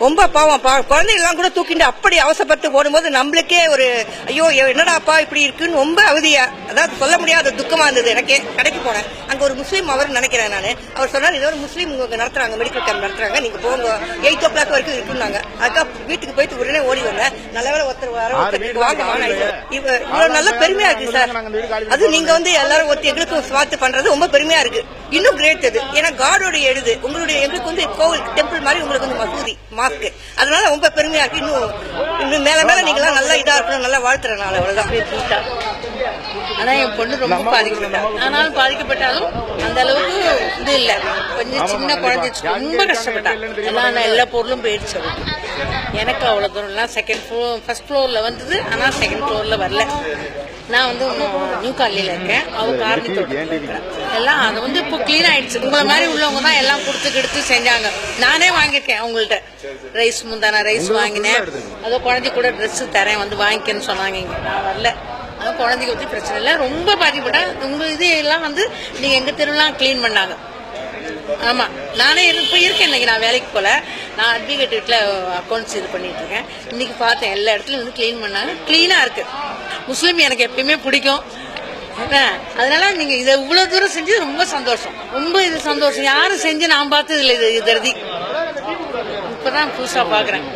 ரொம்ப பாவம். குழந்தைங்கலாம் கூட தூக்கிட்டு அப்படி அவசரப்பட்டு ஓடும்போது நம்மளுக்கே ஒரு ஐயோ என்னடாப்பா இப்படி இருக்குன்னு ரொம்ப அவதியா. அதாவது சொல்ல முடியாத துக்கமா இருந்தது எனக்கே. கடைக்கு போனேன். அங்க ஒரு முஸ்லீம் அவர் நினைக்கிறேன் நான். அவர் சொன்னார் ஏதோ ஒரு முஸ்லீம் இங்க நடத்துறாங்க மெடிக்கல் கேம்ப் நடத்துறாங்க. நீங்க போங்க. எயிட் ஓ கிளாக் வரைக்கும் இருக்குன்னாங்க. அதுக்கா வீட்டுக்கு போயிட்டு உடனே ஓடி வந்தேன். நல்ல வேளை ஒருத்தர் வர ஒருத்தர் வாங்கம்மா நான் இது- இவ இவ்வளவு நல்ல பெருமையா இருக்கு சார். அது நீங்க வந்து எல்லாரும் ஒருத்தர் எங்களுக்கும் பார்த்து பண்றது ரொம்ப பெருமையா இருக்கு. இன்னும் கிரேட் அது. ஏன்னா காடோடைய எழுது. உங்களுடைய எங்களுக்கு வந்து கோவில் டெம்பிள் மாதிரி உங்களுக்கு வந்து மசூதி. மாஸ்க் அதனால ரொம்ப பெருமையா இருக்கு இன்னும் இன்னும் மேல மேல நீங்க எல்லாம் நல்லா இதா இருக்கணும் நல்லா வாழ்த்துறேன் நான் அவ்வளவுதான். ஆனா என் பொண்ணு ரொம்ப பாதிக்கப்பட்டா. ஆனாலும் பாதிக்கப்பட்டாலும் அந்த அளவுக்கு இது இல்ல. கொஞ்சம் சின்ன குழந்தை ரொம்ப கஷ்டப்பட்டா. எல்லாம் நான் எல்லா பொருளும் போயிடுச்சு எனக்கு அவ்வளவு தூரம்லாம் செகண்ட் ஃப்ளோர் ஃபர்ஸ்ட் ஃப்ளோர்ல வந்தது ஆனா செகண்ட் ஃப்ளோர்ல வரல. நான் வந்து நியூ காலனில இருக்கேன். அவ காரணி தோட்டத்தில் இருக்கிறேன் எல்லாம் அது வந்து இப்போ க்ளீன் ஆயிடுச்சு. உங்களை மாதிரி உள்ளவங்க தான் எல்லாம் கொடுத்து கெடுத்து செஞ்சாங்க. நானே வாங்கியிருக்கேன் அவங்கள்ட்ட. ரைஸ் முந்தான ரைஸ் வாங்கினேன். அதோ குழந்தை கூட ட்ரெஸ் தரேன் வந்து வாங்கிக்கன்னு சொன்னாங்க இங்க. நான் வரல. அது குழந்தைக்கு பற்றி பிரச்சனை இல்லை. ரொம்ப பாதிக்கப்பட்டா உங்க இது எல்லாம் வந்து நீங்க எங்க தெருவெல்லாம் க்ளீன் பண்ணாங்க. ஆமா. நானே இப்ப இருக்கேன் இன்னைக்கு நான் வேலைக்கு போல. நான் அட்வொகேட் வீட்டில் அக்கௌண்ட்ஸ் இது பண்ணிட்டு இருக்கேன் இன்னைக்கு பார்த்தேன் எல்லா இடத்துலையும் வந்து க்ளீன் பண்ணாங்க க்ளீனாக இருக்கு. முஸ்லீம் எனக்கு எப்பயுமே பிடிக்கும். அதனால நீங்க இதை இவ்வளவு தூரம் செஞ்சு ரொம்ப சந்தோஷம். ரொம்ப இது சந்தோஷம். யாரும் செஞ்சு நான் பார்த்தது இல்லை இது தருதி. இப்பதான் புதுசா பாக்குறேன்